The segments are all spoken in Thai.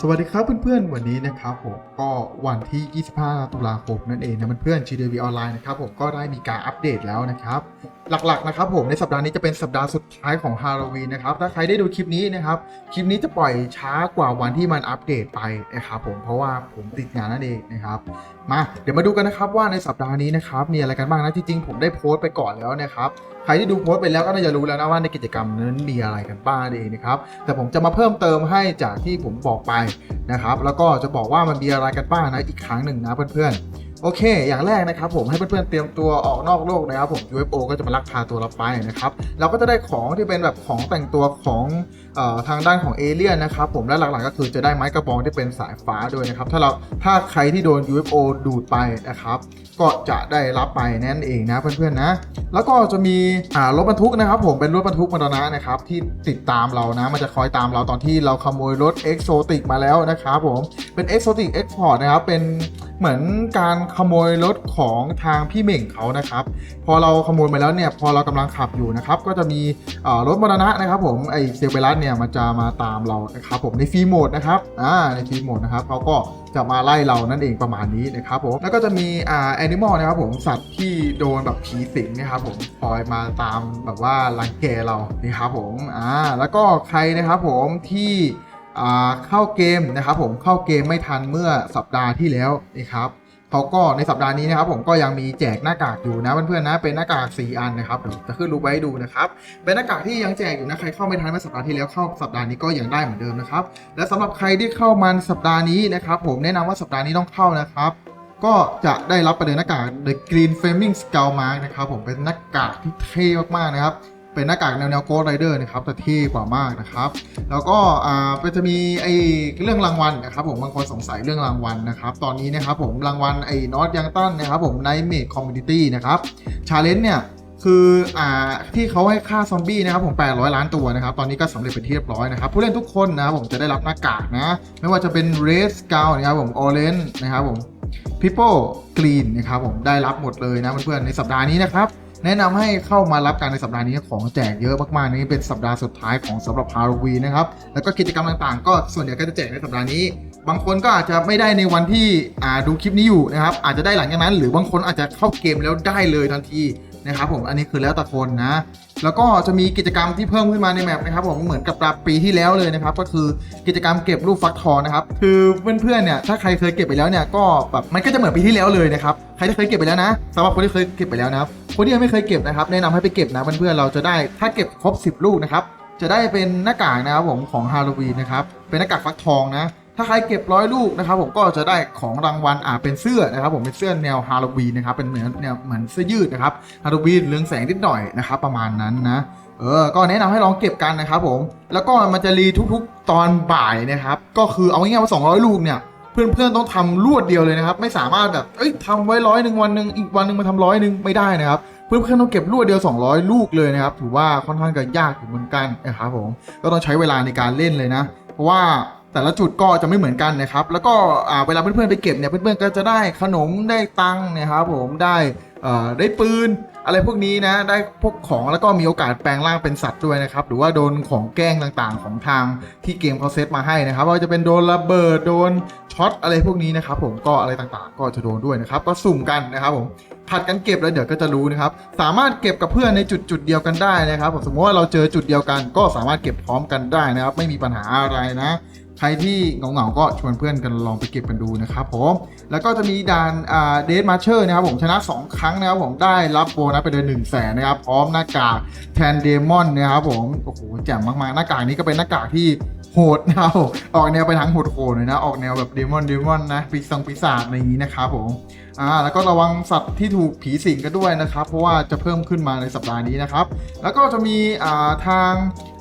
สวัสดีครับเพื่อนๆ วันนี้นะครับผมก็วันที่ 25 ตุลาคมนั่นเองนะเพื่อนๆ GDV ออนไลน์นะครับผมก็ได้มีการอัปเดตแล้วนะครับ หลักๆนะครับผมในสัปดาห์นี้จะเป็นสัปดาห์สุดท้ายของฮาโลวีนนะครับ ถ้าใครได้ดูคลิปนี้นะครับ คลิปนี้จะปล่อยช้ากว่าวันที่มันอัปเดตไปนะครับผมเพราะว่าผมติดงานนั่นเองนะครับมาเดี๋ยวมาดูกันนะครับว่าในสัปดาห์นี้นะครับมีอะไรกันบ้างนะจริงๆผมได้โพสต์ไปก่อนแล้วนะครับใครที่ดูโพสต์ไปแล้วก็น่าจะรู้แล้วนะว่าในกิจกรรมนั้นมีอะไรกันบ้างเองนะครับแต่ผมจะมาเพิ่มเติมให้จากที่ผมบอกไปนะครับ แล้วก็จะบอกว่ามันมีอะไรกันบ้างนะอีกครั้งหนึ่งนะเพื่อนๆ โอเค อย่างแรกนะครับผมให้เพื่อนๆเตรียมตัวออกนอกโลกนะครับผม UFO ก็จะมาลักพาตัวเราไปนะครับ เราก็จะได้ของที่เป็นแบบของแต่งตัวของออทางด้านของเอเลี่ยนนะครับผม และหลักๆก็คือจะได้ไม้กระบองที่เป็นสายฟ้าด้วยนะครับ ถ้าเราถ้าใครที่โดน UFO ดูดไปนะครับ ก็จะได้รับไปนั่นเองนะเพื่อนๆนะ แล้วก็จะมีรถบรรทุกนะครับ ผมเป็นรถบรรทุกมรณะนะครับที่ติดตามเรานะ มันจะคอยตามเราตอนที่เราขโมยรถเอ็กโซติกมาแล้วนะครับผม เป็นเอ็กโซติกเอ็กพอร์ตนะครับ เป็น เหมือนการขโมยรถของทางพี่เหม่งเขานะครับ พอเราขโมยมาแล้วเนี่ยพอเรากำลังขับอยู่นะครับก็จะมีรถมรณะนะครับ ผมไอเซลเบรัสเนี่ยมันจะมาตามเรานะครับผมในฟรีโหมดนะครับอ่าในฟรีโหมดนะครับเขาก็จะมาไล่เรานั่นเองประมาณนี้นะครับผมแล้วก็จะมีอ่าแอนิมอลนะครับผมสัตว์ที่โดนแบบผีสิงนะครับผมคอยมาตามแบบว่ารังแกเรานะครับผมอ่าแล้วก็ใครนะครับผมที่ เข้าเกมนะครับผมเข้าเกมไม่ทันเมื่อสัปดาห์ที่แล้วนะครับเขาก็ในสัปดาห์นี้นะครับผมก็ยังมีแจกหน้ากากอยู่นะเพื่อนๆนะเป็นหน้ากาก 4 อันนะครับเดี๋ยวจะขึ้นรูปไว้ดูนะครับเป็นหน้ากากที่ยังแจกอยู่นะใครเข้าไม่ทันเมื่อสัปดาห์ที่แล้วเข้าสัปดาห์นี้ก็ยังได้เหมือนเดิมนะครับและสำหรับใครที่เข้ามาสัปดาห์นี้นะครับผมแนะนำว่าสัปดาห์นี้ต้องเข้านะครับก็จะได้รับไปเลยหน้ากาก The Green Flaming Skull Mark นะครับผมเป็นหน้ากากที่เท่มากๆนะครับ เป็นหน้ากากแนวแนวโกดไรเดอร์นะครับแต่เท่กว่ามากนะครับ แล้วก็อ่าจะมีไอเรื่องรางวัลนะครับผมบางคนสงสัยเรื่องรางวัลนะครับ ตอนนี้นะครับผมรางวัลไอ้นอตยังตันนะครับผมในเมดคอมมูนิตี้นะครับชาเลนจ์เนี่ยคืออ่าที่เขาให้ฆ่าซอมบี้นะครับผม 800 ล้านตัวนะครับ ตอนนี้ก็สำเร็จเป็นที่เรียบร้อยนะครับ ผู้เล่นทุกคนนะครับผมจะได้รับหน้ากากนะ ไม่ว่าจะเป็น Red Skull นะครับผม Orange นะครับผม People Green นะครับผมได้รับหมดเลยนะเพื่อนๆในสัปดาห์นี้นะครับ แนะนำให้เข้ามารับการในสัปดาห์นี้ของแจกเยอะมากๆนี่เป็นสัปดาห์สุดท้ายของสำหรับฮาโลวีนนะครับแล้วก็กิจกรรมต่างๆ ก็ส่วนใหญ่ก็จะแจกในสัปดาห์นี้ บางคนก็อาจจะไม่ได้ในวันที่ดูคลิปนี้อยู่นะครับอาจจะได้หลังจากนั้น หรือบางคนอาจจะเข้าเกมแล้วได้เลยทันทีนะครับผมอันนี้คือแล้วแต่คนนะ แล้วก็จะมีกิจกรรมที่เพิ่มขึ้นมาในแมปนะครับผมเหมือนกับปีที่แล้วเลยนะครับ ก็คือกิจกรรมเก็บรูปฟักทองนะครับ คือเพื่อนๆเนี่ยถ้าใครเคยเก็บไปแล้วเนี่ยก็แบบมันก็จะเหมือนปีที่แล้วเลยนะครับใครที่เคยเก็บไปแล้วนะสำหรับคนที่เคยเก็บไปแล้วนะครับคนที่ยังไม่เคยเก็บนะครับแนะนำให้ไปเก็บนะเพื่อนๆเราจะได้ถ้าเก็บครบ 10 ลูกนะครับจะได้เป็นหน้ากากนะครับผมของฮาโลวีนนะครับเป็นหน้ากากฟักทองนะ ถ้าใครเก็บร้อยลูกนะครับผมก็จะได้ของรางวัลอ่าเป็นเสื้อนะครับผมเป็นเสื้อแนวฮาโลวีนนะครับเป็นเหมือนแนวเหมือนเสื้อยืดนะครับฮาโลวีนเรืองแสงนิดหน่อยนะครับประมาณนั้นนะเออ ก็แนะนำให้ลองเก็บกันนะครับผม แล้วก็มันจะรีทุกๆ ตอนบ่ายนะครับ ก็คือเอาง่ายๆว่า200 ลูกเนี่ย เพื่อนๆต้องทำรวดเดียวเลยนะครับ ไม่สามารถแบบ เอ้ยทำไว้ร้อยหนึ่งวันหนึ่งอีกวันหนึ่งมาทำร้อยหนึ่งไม่ได้นะครับ เพื่อนๆต้องเก็บรวดเดียว 200 ลูกเลยนะครับ ถือว่าค่อนข้างจะยากอยู่เหมือนกันนะครับผม ก็ต้องใช้เวลาในการเล่นเลยนะ เพราะว่าแต่ละจุดก็จะไม่เหมือนกันนะครับ แล้วก็เวลาเพื่อนๆไปเก็บเนี่ยเพื่อนๆก็จะได้ขนมได้ตังค์นะครับผมได้ได้ปืนอะไรพวกนี้นะได้พวกของแล้วก็มีโอกาสแปลงร่างเป็นสัตว์ด้วยนะครับ หรือว่าโดนของแกล้งต่างๆ ของทางที่เกมเขาเซตมาให้นะครับว่าจะเป็นโดนระเบิดโดนช็อตอะไรพวกนี้นะครับผมก็อะไรต่างๆ ก็จะโดนด้วยนะครับ ก็สุ่มกันนะครับผมผัดกันเก็บแล้วเดี๋ยวก็จะรู้นะครับ สามารถเก็บกับเพื่อนในจุดจุดเดียวกันได้นะครับผมสมมติว่าเราเจอจุดเดียวกัน ก็สามารถเก็บพร้อมกันได้นะครับ ไม่มีปัญหาอะไรนะ ใครที่เหงาๆก็ชวนเพื่อนกันลองไปเก็บกันดูนะครับผม แล้วก็จะมีด่านเดทมาเชอร์นะครับผมชนะ 2 ครั้งนะครับผมได้รับโบนัสไปเลย1นึ่งแสนนะครับพร้อมหน้ากากแทนเดมอนนะครับผมโอ้โหแจ่มมากๆหน้ากากนี้ก็เป็นหน้ากากที่ โหดนะครับผมออกแนวไปทางโหดๆเลยนะ ออกแนวแบบเดมอนเดมอนนะปีศาจปีศาจอะไรอย่างนี้นะครับผมอ่าแล้วก็ระวังสัตว์ที่ถูกผีสิงกันด้วยนะครับ เพราะว่าจะเพิ่มขึ้นมาในสัปดาห์นี้นะครับ แล้วก็จะมีอ่าทาง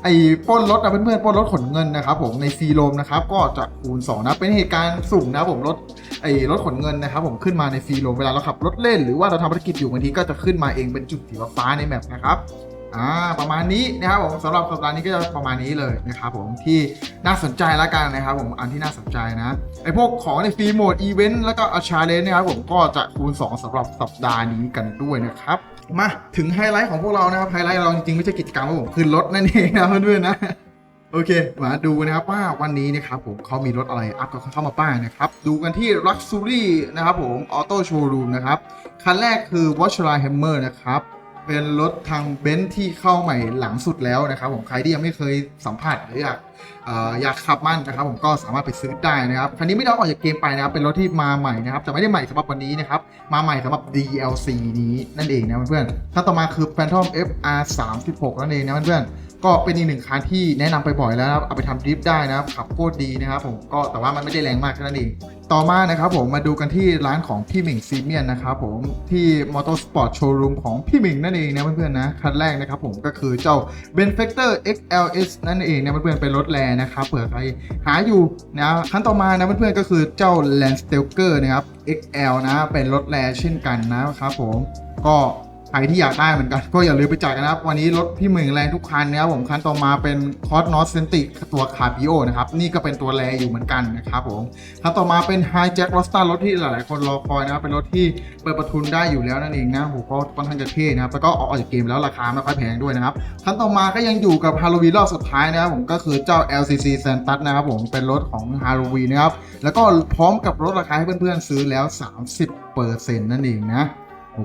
ไอ้ป้นรถนะเพื่อนๆป้นรถขนเงินนะครับผมในฟรีโรมนะครับก็จะคูณ2นะเป็นเหตุการณ์สุ่มนะผมรถไอ้รถขนเงินนะครับผมขึ้นมาในฟรีโรมเวลาเราขับรถเล่นหรือว่าเราทำภารกิจอยู่บางทีก็จะขึ้นมาเองเป็นจุดสีฟ้าในแมปนะครับ อ่าประมาณนี้นะครับผมสำหรับสัปดาห์นี้ก็จะประมาณนี้เลยนะครับผมที่น่าสนใจแล้วกันนะครับผมอันที่น่าสนใจนะไอพวกของในฟรีโหมดอีเวนต์แล้วก็อาชาเลนนะครับผมก็จะคูณ 2สำหรับสัปดาห์นี้กันด้วยนะครับมาถึงไฮไลท์ของพวกเรานะครับไฮไลท์เราจริงๆไม่ใช่กิจกรรมครับผมคือรถนั่นเองนะเพื่อนๆนะโอเค มาดูนะครับว่าวันนี้นะครับผมเขามีรถอะไรอัพกับเข้ามาบ้างนะครับ ดูกันที่ Luxury นะครับผมออโต้โชว์รูมนะครับ คันแรกคือ w a t c h l i Hammer นะครับ เป็นรถทางเบนซ์ที่เข้าใหม่หลังสุดแล้วนะครับผมใครที่ยังไม่เคยสัมผัสหรืออยากอยากขับมันนะครับผมก็สามารถไปซื้อได้นะครับคันนี้ไม่ได้องออกจากเกมไปนะครับเป็นรถที่มาใหม่นะครับแต่ไม่ได้ใหม่สำหรับวันนี้นะครับมาใหม่สำหรับ DLC นี้นั่นเองนะเพื่อนๆถ้าต่อมาคือ Phantom FR 36นั่นเองนะเพื่อนๆ ก็เป็นอีกหนึ่งคันที่แนะนำไปบ่อยแล้วนะครับเอาไปทำดริฟต์ได้นะครับขับโคตรดีนะครับผมก็แต่ว่ามันไม่ได้แรงมากแค่นั้นเองต่อมานะครับผมมาดูกันที่ร้านของพี่หมิงซีเมียนนะครับผมที่มอเตอร์สปอร์ตโชว์รูมของพี่หมิงนั่นเองนะเพื่อนๆนะคันแรกนะครับผมก็คือเจ้า b e n f e c t o r XLS นั่นเองนะเพื่อนๆเป็นรถแรนะครับเผื่อใครหาอยู่นะคันต่อมานะเพื่อนๆก็คือเจ้า Land s t e l k e r นะครับ XL นะเป็นรถแรเช่นกันนะครับผมก็ ใครที่อยากได้เหมือนกัน ก็อย่าลืมไปจ่ายกันนะครับ วันนี้รถพี่หมื่งแรงทุกคันนะครับผมคันต่อมาเป็นคอ s นอสเซนติตัวคา b ิโอนะครับ นี่ก็เป็นตัวแรงอยู่เหมือนกันนะครับผมครับต่อมาเป็น High Jack r o s t a r รถที่หลายๆ คนรอคอยนะครับเป็นรถที่เปิดประทุนได้อยู่แล้วนั่นเองนะโหก็ค่อนข้างจะเท่นะครับแล้วก็ออกจากเกมแล้วราคาไม่ค่อยแพงด้วยนะครับคันต่อมาก็ยังอยู่กับ Halloween รอบสุดท้ายนะครับผมก็คือเจ้า LCC Santus นะครับผมเป็นรถของ Halloween นะครับแล้วก็พร้อมกับลดราคาให้เพื่อนๆซื้อแล้ว 30%นั่นเองนะ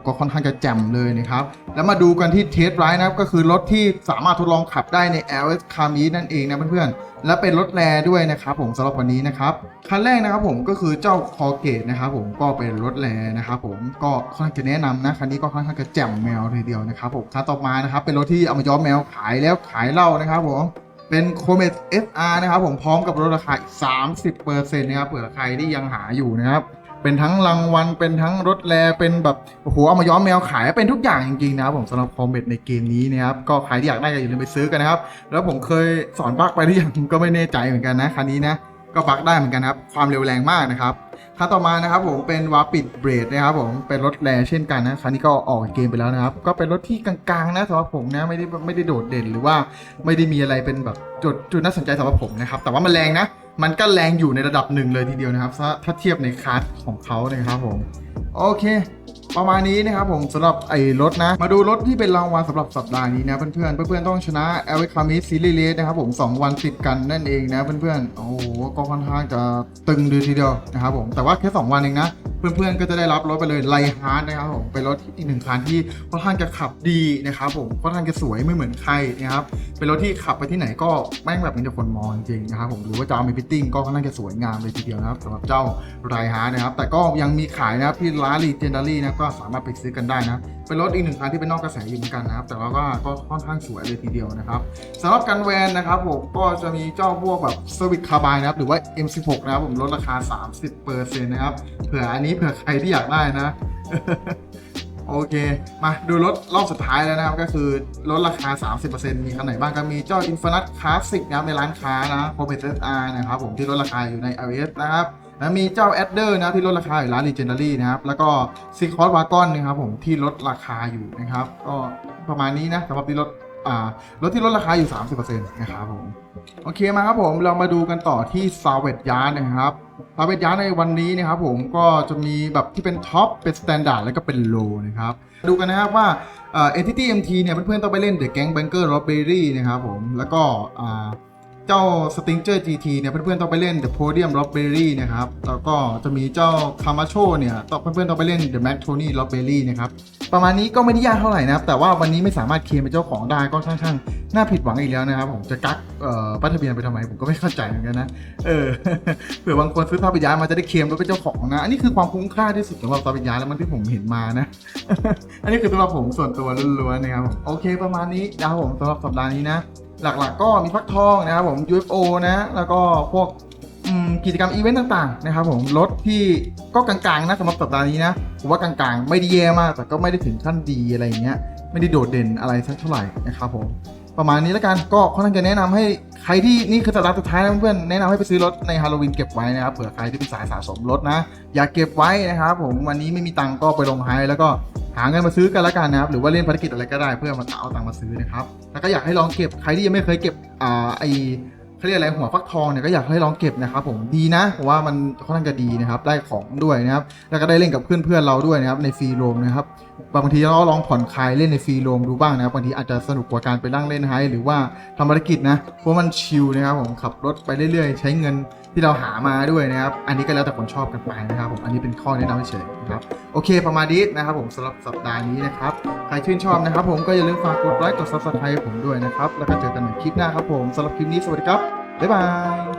ก็ค่อนข้างจะแจ่มเลยนะครับ แล้วมาดูกันที่เทสไรนะครับ ก็คือรถที่สามารถทดลองขับได้ใน LS c a r m e นั่นเองนะเพื่อนๆ และเป็นรถแรด้วยนะครับผมสำหรับวันนี้นะครับ คันแรกนะครับผมก็คือเจ้าคอเกตนะครับผมก็เป็นรถแรนะครับผมก็ค่อนข้างจะแนะนำนะคันนี้ก็ค่อนข้างจะแจ่มแมวทีเดียวนะครับผมคันต่อมานะครับเป็นรถที่เอามาย้อมแมวขายแล้วขายเหล่านะครับผมเป็นโคเม t FR นะครับผมพร้อมกับลดราคา 30%นะครับเผื่อใครที่ยังหาอยู่นะครับ เป็นทั้งรางวัลเป็นทั้งรถแลเป็นแบบโอ้โหเอามาย้อมแมวขายเป็นทุกอย่างจริงๆนะครับผมสำหรับคอมเมตในเกมนี้นะครับก็ใครที่อยากได้ก็อย่าลืมไปซื้อกันนะครับ แล้วผมเคยสอนบักไปหรือยังก็ไม่แน่ใจเหมือนกันนะคันนี้นะก็บักได้เหมือนกันครับความเร็วแรงมากนะครับคันต่อมานะครับผมเป็นวาปิดเบรดนะครับผมเป็นรถแรเช่นกันนะคันนี้ก็ออกเกมไปแล้วนะครับ ก็เป็นรถที่กลางๆนะสำหรับผมนะไม่ได้ไม่ได้โดดเด่นหรือว่าไม่ได้มีอะไรเป็นแบบจุดจุดน่าสนใจสำหรับผมนะครับแต่ว่ามันแรงนะ มันก็แรงอยู่ในระดับหนึ่งเลยทีเดียวนะครับ ถ้าถ้าเทียบในคัสของเขานะครับผม โอเค ประมาณนี้นะครับผมสำหรับไอ้รถนะ มาดูรถที่เป็นรางวัลสำหรับสัปดาห์นี้นะเพื่อนๆ เพื่อนๆ ต้องชนะ e l อ c a m i s Series Race นะครับผม 2 วันติดกันนั่นเองนะเพื่อนๆ โอ้โห ก็ค่อนข้างจะตึงดีทีเดียวนะครับผม แต่ว่าแค่ 2 วันเองนะ เพื่อนๆก็จะได้รับรถไปเลยไลฮาร์ดนะครับผมเป็นรถอีกหนึ่งคันที่ค่อนข้างจะขับดีนะครับผมค่อนข้างจะสวยไม่เหมือนใครนะครับเป็นรถที่ขับไปที่ไหนก็แม่งแบบมีแต่คนมองจริงๆนะครับผมหรือว่าจะเอามีพิตติ้งก็ค่อนข้างจะสวยงามเลยทีเดียวนะครับสำหรับเจ้าไลฮาร์นะครับแต่ก็ยังมีขายนะครับที่ร้านรีเจนดารี่นะก็สามารถไปซื้อกันได้นะ เป็นรถอีกหนึ่งคันที่เป็นนอกกระแสอยู่เหมือนกันนะครับ แต่ว่าก็ก็ค่อนข้างสวยเลยทีเดียวนะครับสำหรับกันแวนนะครับผมก็จะมีเจ้าพวกแบบสวิตคาร์บายนะครับหรือว่า M16 นะครับผมลดราคา 30%นะครับเผื่ออันนี้เผื่อใครที่อยากได้นะโอเค มาดูรถรอบสุดท้ายแล้วนะครับ ก็คือลดราคา 30%มีคันไหนบ้างก็มีเจ้า Infinite Classic นะครับในร้านค้านะ p r o m e t e R นะครับผมที่ลดราคาอยู่ใน iOS นะครับ แล้วมีเจ้า Adder นะครับที่ลดราคาอยู่ร้าน Legendary นะครับแล้วก็ s e c o t Wagon นนะครับผมที่ลดราคาอยู่นะครับก็ประมาณนี้นะสำหรับที่ลดอ่ารถที่ลดราคาอยู่ 30%นะครับผมโอเคมาครับผมเรามาดูกันต่อที่ s a v a g e Yard นะครับ s a v a g e Yard ในวันนี้นะครับผมก็จะมีแบบที่เป็นท็อปเป็น Standard แล้วก็เป็น Low นะครับดูกันนะครับว่าเอ่อ Entity MT เนี่ยเพื่อนๆต้องไปเล่น The Gang Banker Robbery นะครับผมแล้วก็อ่า เจ้า Stinger GT เนี่ยเพื่อนๆต้องไปเล่น The Podium Robbery นะครับแล้วก็จะมีเจ้า Camacho เนี่ยต้องเพื่อนๆต้องไปเล่น The Mac Tony Robbery นะครับประมาณนี้ก็ไม่ได้ยากเท่าไหร่นะครับแต่ว่าวันนี้ไม่สามารถเคลมเป็นเจ้าของได้ก็ค่อนข้างน่าผิดหวังอีกแล้วนะครับ ผมจะกักป้ายทะเบียนไปทำไมผมก็ไม่เข้าใจเหมือนกันนะเออเผื่อบางคนซื้อซาบิยามาจะได้เคลมรถเป็นเจ้าของนะอันนี้คือความคุ้มค่าที่สุดสำหรับซาบิยาแล้วมันที่ผมเห็นมานะ อันนี้คือสำหรับผมส่วนตัวล้วนๆนะครับผมโอเค ประมาณนี้นะครับผมสำหรับสัปดาห์นี้นะ หลักๆ ก็มีฟักทองนะครับผม UFO นะแล้วก็พวกกิจกรรมอีเวนต์ต่างๆนะครับผมรถที่ก็กลางๆนะสำหรับสัปดาห์นี้นะผมว่ากลางๆ ไม่ได้แย่มากแต่ก็ไม่ได้ถึงขั้นดีอะไรอย่างเงี้ยไม่ได้โดดเด่นอะไรสักเท่าไหร่นะครับผม ประมาณนี้แล้วกันก็ค่อนข้างจะแนะนำให้ใครที่นี่คือสัปดาห์สุดท้ายนะเพื่อนแนะนำให้ไปซื้อรถในฮาโลวีนเก็บไว้นะครับเผื่อใครที่เป็นสายสะสมรถนะ อย่าเก็บไว้นะครับผมวันนี้ไม่มีตังก็ไปลงไฮแล้วก็หาเงินมาซื้อกันละกันนะครับหรือว่าเล่นภารกิจอะไรก็ได้เพื่อมาเอาตังค์มาซื้อนะครับแล้วก็อยากให้ลองเก็บใครที่ยังไม่เคยเก็บอ่าไอ เขาเรียกอะไรหัวฟักทองเนี่ยก็อยากให้ลองเก็บนะครับผมดีนะผมว่ามันค่อนข้างจะดีนะครับได้ของด้วยนะครับแล้วก็ได้เล่นกับเพื่อนๆเราด้วยนะครับในฟรีโรมนะครับบางทีเราลองผ่อนคลายเล่นในฟรีโรมดูบ้างนะครับบางทีอาจจะสนุกกว่าการไปนั่งเล่นไฮหรือว่าทำภารกิจนะเพราะมันชิลนะครับผมขับรถไปเรื่อยๆ ใช้เงิน ที่เราหามาด้วยนะครับ อันนี้ก็แล้วแต่คนชอบกันไปนะครับผม อันนี้เป็นข้อแนะนำเฉยๆนะครับ โอเค ประมาณนี้นะครับผมสำหรับสัปดาห์นี้นะครับ ใครชื่นชอบนะครับผมก็อย่าลืมฝากกดไลค์ กดซับสไครต์ผมด้วยนะครับ แล้วก็เจอกันใหม่คลิปหน้าครับผมสำหรับคลิปนี้สวัสดีครับ บ๊ายบาย